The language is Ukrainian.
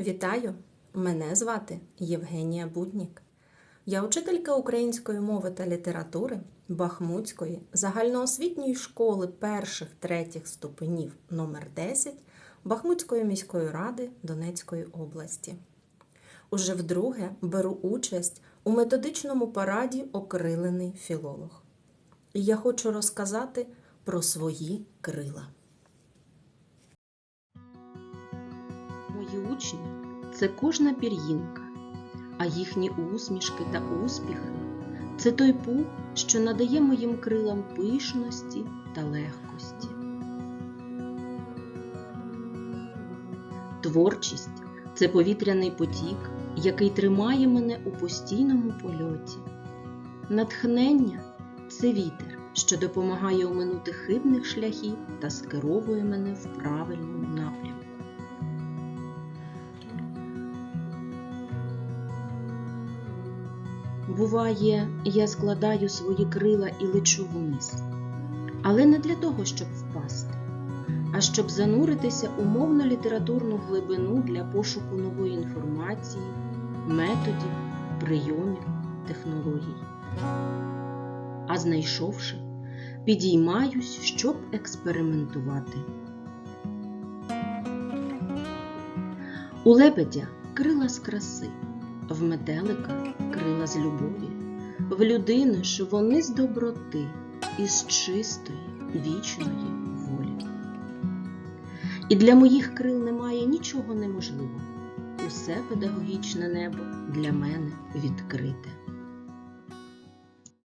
Вітаю! Мене звати Євгенія Буднік. Я учителька української мови та літератури Бахмутської загальноосвітньої школи перших третіх ступенів номер 10 Бахмутської міської ради Донецької області. Уже вдруге беру участь у методичному параді Окрилений філолог. І я хочу розказати про свої крила. Мої учні це кожна пір'їнка, а їхні усмішки та успіхи це той пух, що надає моїм крилам пишності та легкості. Творчість це повітряний потік, який тримає мене у постійному польоті. Натхнення це вітер, що допомагає оминути хибних шляхів та скеровує мене в правильному напрямку. Буває, я складаю свої крила і лечу вниз, але не для того, щоб впасти, а щоб зануритися у мовно-літературну глибину для пошуку нової інформації, методів, прийомів, технологій. А знайшовши, підіймаюсь, щоб експериментувати. У лебедя крила з краси, в метелика крила з любові, в людини ж вони з доброти і з чистої вічної волі. І для моїх крил немає нічого неможливого. Усе педагогічне небо для мене відкрите.